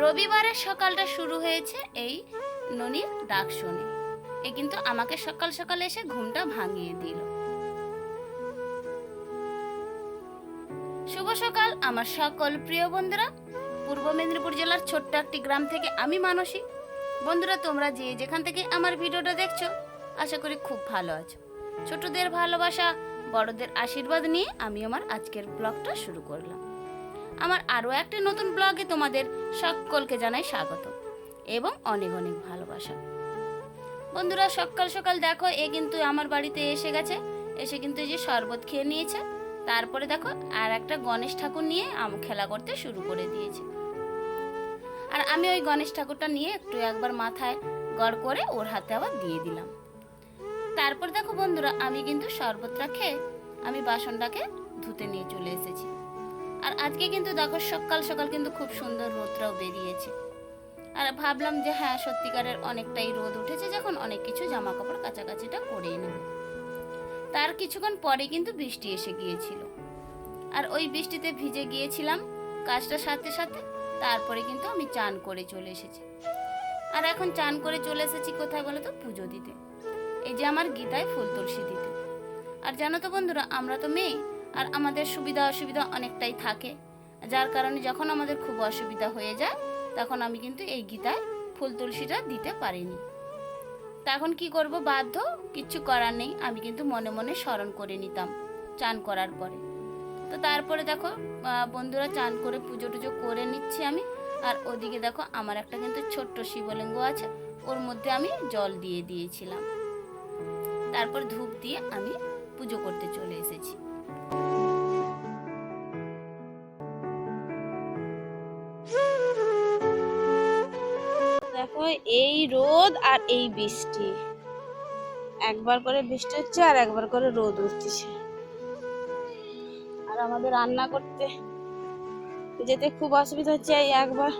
রবিবারের সকালটা শুরু হয়েছে এই ননির ডাক শুনে। এ কিন্তু আমাকে সকাল সকাল এসে ঘুমটা ভাঙিয়ে দিল। শুভ সকাল, আমার সকল প্রিয় বন্ধুরা। পূর্ব মেদিনীপুর জেলার ছোট্ট একটি গ্রাম থেকে আমি মানসী। বন্ধুরা, তোমরা যে যেখান থেকে আমার ভিডিওটা দেখছ, আশা করি খুব ভালো আছো। ছোটদের ভালোবাসা, বড়দের আশীর্বাদ নিয়ে আমি আমার আজকের ব্লগটা শুরু করলাম। আমার আরও একটা নতুন ব্লগে তোমাদের সকলকে জানাই স্বাগত এবং অনেক অনেক ভালোবাসা। বন্ধুরা, সকাল সকাল দেখো, এ কিন্তু আমার বাড়িতে এসে গেছে। এসে কিন্তু এই যে শরবত খেয়ে নিয়েছে। তারপরে দেখো, আর একটা গণেশ ঠাকুর নিয়ে আম খেলা করতে শুরু করে দিয়েছে। আর আমি ওই গণেশ ঠাকুরটা নিয়ে একটু একবার মাথায় গড় করে ওর হাতে আবার দিয়ে দিলাম। তারপর দেখো বন্ধুরা, আমি কিন্তু শরবতটা খেয়ে আমি বাসনটাকে ধুতে নিয়ে চলে এসেছি। আর আজকে কিন্তু দেখো সকাল সকাল কিন্তু খুব সুন্দর রোদটাও বেরিয়েছে। আর ভাবলাম যে হ্যাঁ সত্যিকারের অনেকটাই রোদ উঠেছে যখন অনেক কিছু জামা কাপড় কাছাকাছিটা করেই নেব। তার কিছুক্ষণ পরে কিন্তু বৃষ্টি এসে গিয়েছিল। আর ওই বৃষ্টিতে ভিজে গিয়েছিলাম কাজটার সাথে সাথে তারপরে কিন্তু আমি চান করে চলে এসেছি। আর এখন চান করে চলে এসেছি কোথায় বলো তো পুজো দিতে। এই যে আমার গীতায় ফুল তুলসী দিতে। আর জানো তো বন্ধুরা, আমরা তো মেয়ে আর আমাদের সুবিধা অসুবিধা অনেকটাই থাকে। যার কারণে যখন আমাদের খুব অসুবিধা হয়ে যায়, তখন আমি কিন্তু এই গীতায় ফুল তুলসীটা দিতে পারিনি। তখন কি করব? বাধ্য? কিচ্ছু করার নেই। আমি কিন্তু মনে মনে স্মরণ করে নিতাম চান করার পরে। তো তারপরে দেখো বন্ধুরা চান করে পুজো টুজো করে নিচ্ছি আমি। আর ওদিকে দেখো, আমার একটা কিন্তু ছোট্ট শিবলিঙ্গ আছে, ওর মধ্যে আমি জল দিয়ে দিয়েছিলাম। তারপর ধূপ দিয়ে আমি পুজো করতে চলে এসেছি। দেখো, এই রোদ আর এই বৃষ্টি। একবার করে বৃষ্টি হচ্ছে আর একবার করে রোদ উঠতেছে আর আমাদের রান্না করতে যেতে খুব অসুবিধা হচ্ছে, এই একবার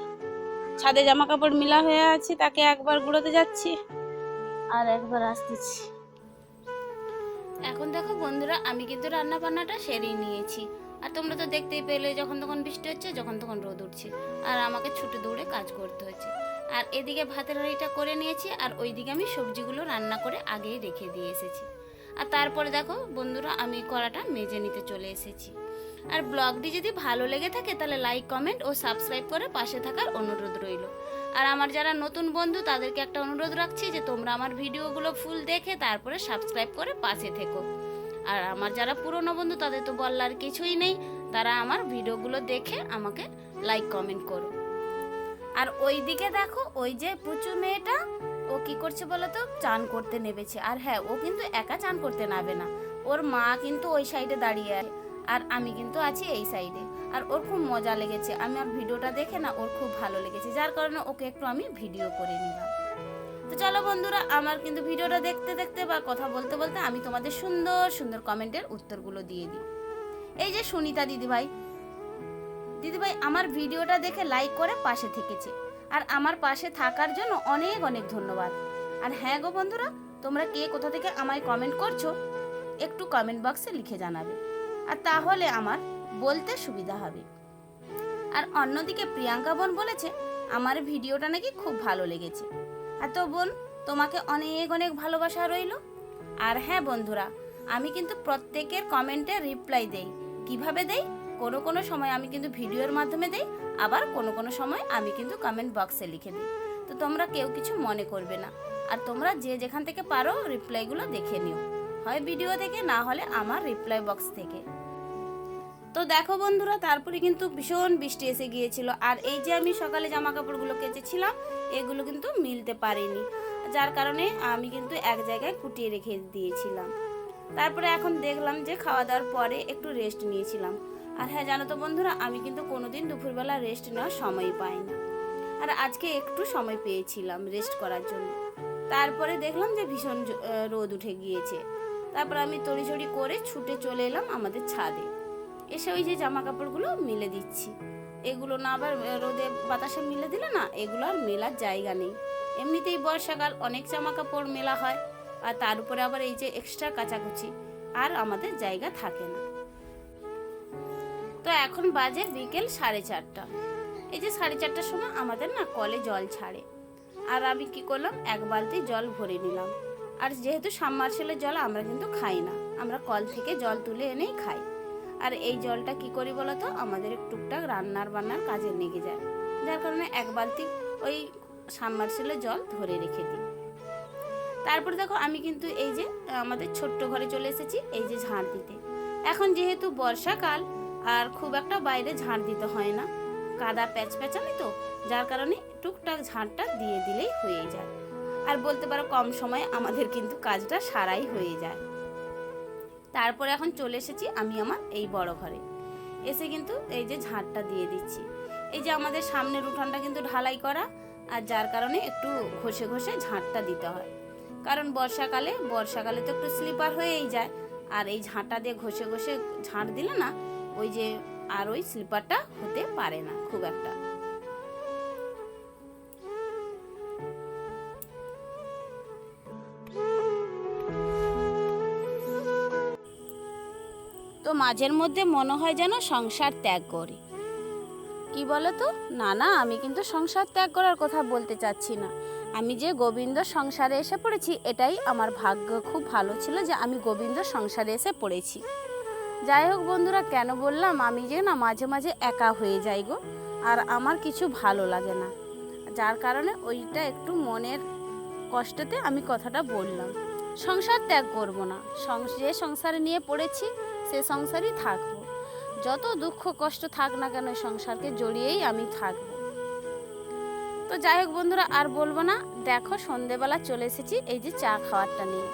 ছাদে জামা কাপড় মিলা হয়ে আছে, তাকে একবার গুঁড়োতে যাচ্ছি আর একবার আসতেছি। এখন দেখো বন্ধুরা, আমি কিন্তু রান্না বান্নাটা সেরেই নিয়েছি। আর তোমরা তো দেখতেই পেলে, যখন তখন বৃষ্টি হচ্ছে, যখন তখন রোদ উঠছে। আর আমাকে ছুটে দৌড়ে কাজ করতে হচ্ছে। আর এদিকে ভাতের হাঁড়িটা করে নিয়েছি, আর ওইদিকে আমি সবজিগুলো রান্না করে আগেই রেখে দিয়ে এসেছি। আর তারপরে দেখো বন্ধুরা, আমি কড়াটা মেজে নিতে চলে এসেছি। আর ব্লগটি যদি ভালো লেগে থাকে, তাহলে লাইক, কমেন্ট ও সাবস্ক্রাইব করে পাশে থাকার অনুরোধ রইল। আর আমার যারা নতুন বন্ধু, তাদেরকে একটা অনুরোধ রাখছি যে তোমরা আমার ভিডিওগুলো ফুল দেখে তারপরে সাবস্ক্রাইব করে পাশে থেকো। আর আমার যারা পুরনো বন্ধু, তাদের তো বলার কিছুই নেই। তারা আমার ভিডিওগুলো দেখে আমাকে লাইক কমেন্ট করো। আর ওই দিকে দেখো, ওই যে পুচু মেয়েটা, ও কি করছে বলো তো? চান করতে নেবেছে আর হ্যাঁ ও কিন্তু একা চান করতে নাবে না। ওর মা কিন্তু ওই সাইডে দাঁড়িয়ে আছে। আর আমি কিন্তু আছি এই সাইডে আর ওর খুব মজা লেগেছে। আমি আর ভিডিওটা দেখে না, ওর খুব ভালো লেগেছে। যার কারণে ওকে একটু আমি ভিডিও করে নিলাম। তো চলো বন্ধুরা, আমার কিন্তু ভিডিওটা দেখতে দেখতে বা কথা বলতে বলতে আমি তোমাদের সুন্দর সুন্দর কমেন্টের উত্তরগুলো দিয়ে দিই। এই যে সুনিতা দিদিভাই। দিদিভাই, আমার ভিডিওটা দেখে লাইক করে পাশে থেকেছে। আর আমার পাশে থাকার জন্য অনেক অনেক ধন্যবাদ। আর হ্যাঁ গো বন্ধুরা, তোমরা কে কোথা থেকে আমায় কমেন্ট করছ, একটু কমেন্ট বক্সে লিখে জানাবে। আর তাহলে আমার বলতে সুবিধা হবে। আর অন্যদিকে প্রিয়াঙ্কা বোন বলেছে, আমার ভিডিওটা নাকি খুব ভালো লেগেছে। আর তো বোন, তোমাকে অনেক অনেক ভালোবাসা রইল। আর হ্যাঁ বন্ধুরা, আমি কিন্তু প্রত্যেকের কমেন্টে রিপ্লাই দেই। কীভাবে দেই? কোনো কোনো সময় আমি কিন্তু ভিডিওর মাধ্যমে দেই, আবার কোনো কোনো সময় আমি কিন্তু কমেন্ট বক্সে লিখে দিই। তো তোমরা কেউ কিছু মনে করবে না। আর তোমরা যে যেখান থেকে পারো রিপ্লাইগুলো দেখে নিও। হয় ভিডিও থেকে, না হলে আমার রিপ্লাই বক্স থেকে। তো দেখো বন্ধুরা, তারপরে কিন্তু ভীষণ বৃষ্টি এসে গিয়েছিল। আর এই যে আমি সকালে জামা কাপড়গুলো কেচেছিলাম, এগুলো কিন্তু মিলতে পারেনি। যার কারণে আমি কিন্তু এক জায়গায় কুটিয়ে রেখে দিয়েছিলাম। তারপরে এখন দেখলাম যে খাওয়া দাওয়ার পরে একটু রেস্ট নিয়েছিলাম। আর হ্যাঁ জানো তো বন্ধুরা, আমি কিন্তু কোনোদিন দুপুরবেলা রেস্ট নেওয়ার সময় পাই না আর আজকে একটু সময় পেয়েছিলাম রেস্ট করার জন্য। তারপরে দেখলাম যে ভীষণ রোদ উঠে গিয়েছে। তারপর আমি তড়িঝড়ি করে ছুটে চলে এলাম আমাদের ছাদে। এসে ওই যে জামা কাপড়গুলো মেলে দিচ্ছি। এগুলো না আবার রোদে বাতাসে মিলে দিলে না, এগুলো আর মেলার জায়গা নেই। এমনিতেই বর্ষাকাল অনেক জামা কাপড় মেলা হয়, আর তার উপরে আবার এই যে এক্সট্রা কাচাকুচি, আর আমাদের জায়গা থাকে না। তো এখন বাজে বিকেল সাড়ে চারটা। এই যে সাড়ে চারটার সময় আমাদের না কলে জল ছাড়ে। আর আমি কি করলাম, এক বালতি জল ভরে নিলাম। আর যেহেতু সাবমার্সেলের জল আমরা কিন্তু খাই না, আমরা কল থেকে জল তুলে এনেই খাই। আর এই জলটা কি করি বলতো? আমাদের টুকটাক রান্নার বান্নার কাজে লেগে যায়। যার কারণে এক বালতি ওই সাবমার্সেলের জল ধরে রেখে দিই। তারপরে দেখো আমি কিন্তু এই যে, আমাদের ছোট্ট ঘরে চলে এসেছি, এই যে ঝাড় দিতে। এখন যেহেতু বর্ষাকাল, আর খুব একটা বাইরে ঝাড় দিতে হয় না। কাদা প্যাচ প্যাচানি তো, যার কারণে টুকটাক ঝাড়টা দিয়ে দিলেই হয়ে যায়। আর বলতে পারো কম সময়ে আমাদের কিন্তু কাজটা সারাই হয়ে যায়। তারপরে এখন চলে এসেছি আমি আমার এই বড় ঘরে। এসে কিন্তু এই যে ঝাড়টা দিয়ে দিচ্ছি। এই যে আমাদের সামনের উঠানটা কিন্তু ঢালাই করা, আর যার কারণে একটু ঘষে ঘষে ঝাঁটটা দিতে হয়। কারণ বর্ষাকালে বর্ষাকালে তো একটু স্লিপার হয়েই যায়। আর এই ঝাঁটা দিয়ে ঘষে ঘষে ঝাঁট দিলে না, ওই যে আর ওই স্লিপারটা হতে পারে না খুব একটা। মাঝের মধ্যে মনে হয় যেন সংসার ত্যাগ করি। কি বলো তো না না, আমি কিন্তু সংসার ত্যাগ করার কথা বলতে চাচ্ছি না। আমি যে গোবিন্দ সংসারে এসে পড়েছি, এটাই আমার ভাগ্য। খুব ভালো ছিল যে আমি গোবিন্দ সংসারে এসে পড়েছি। যাই হোক বন্ধুরা, কেন বললাম? আমি যে না মাঝে মাঝে একা হয়ে যাই গো, আর আমার কিছু ভালো লাগে না। যার কারণে ওইটা একটু মনের কষ্টতে আমি কথাটা বললাম। সংসার ত্যাগ করব না। যে সংসারে নিয়ে পড়েছি সে সংসারই থাকব। যত দুঃখ কষ্ট থাক না কেন সংসারকে জড়িয়েই আমি থাকব। তো যাই হোক বন্ধুরা, আর বলব না, দেখো সন্ধেবেলা চলে এসেছি এই যে চা খাওয়ারটা নিয়ে।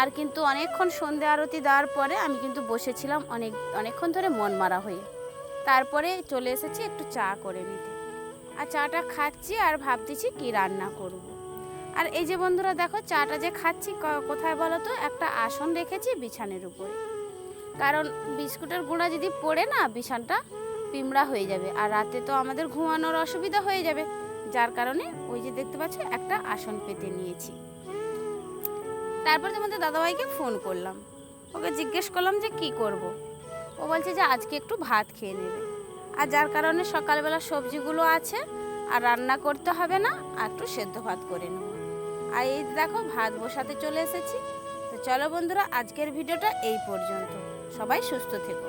আর কিন্তু অনেকক্ষণ সন্ধে আরতি দেওয়ার পরে আমি কিন্তু বসেছিলাম অনেক, অনেকক্ষণ ধরে মন মারা হয়ে। তারপরে চলে এসেছি একটু চা করে নিতে। আর চাটা খাচ্ছি আর ভাবতেছি কি রান্না করব। আর এই যে বন্ধুরা, দেখো চাটা যে খাচ্ছি কোথায় বলো তো? একটা আসন রেখেছি বিছানের উপরে। কারণ বিস্কুটের গুঁড়া যদি পড়ে না বিছানটা পিমড়া হয়ে যাবে। আর রাতে তো আমাদের ঘুমানোর অসুবিধা হয়ে যাবে। যার কারণে ওই যে দেখতে পাচ্ছ, একটা আসন পেতে নিয়েছি। তারপর তোমাদের দাদাভাইকে ফোন করলাম। ওকে জিজ্ঞেস করলাম যে কি করব। ও বলছে যে আজকে একটু ভাত খেয়ে নেবে। আর যার কারণে সকালবেলা সবজিগুলো আছে, আর রান্না করতে হবে না, আর একটু সেদ্ধ ভাত করে নেব। আর এই দেখো, ভাত বসাতে চলে এসেছি। তো চলো বন্ধুরা, আজকের ভিডিওটা এই পর্যন্ত। সবাই সুস্থ থেকো।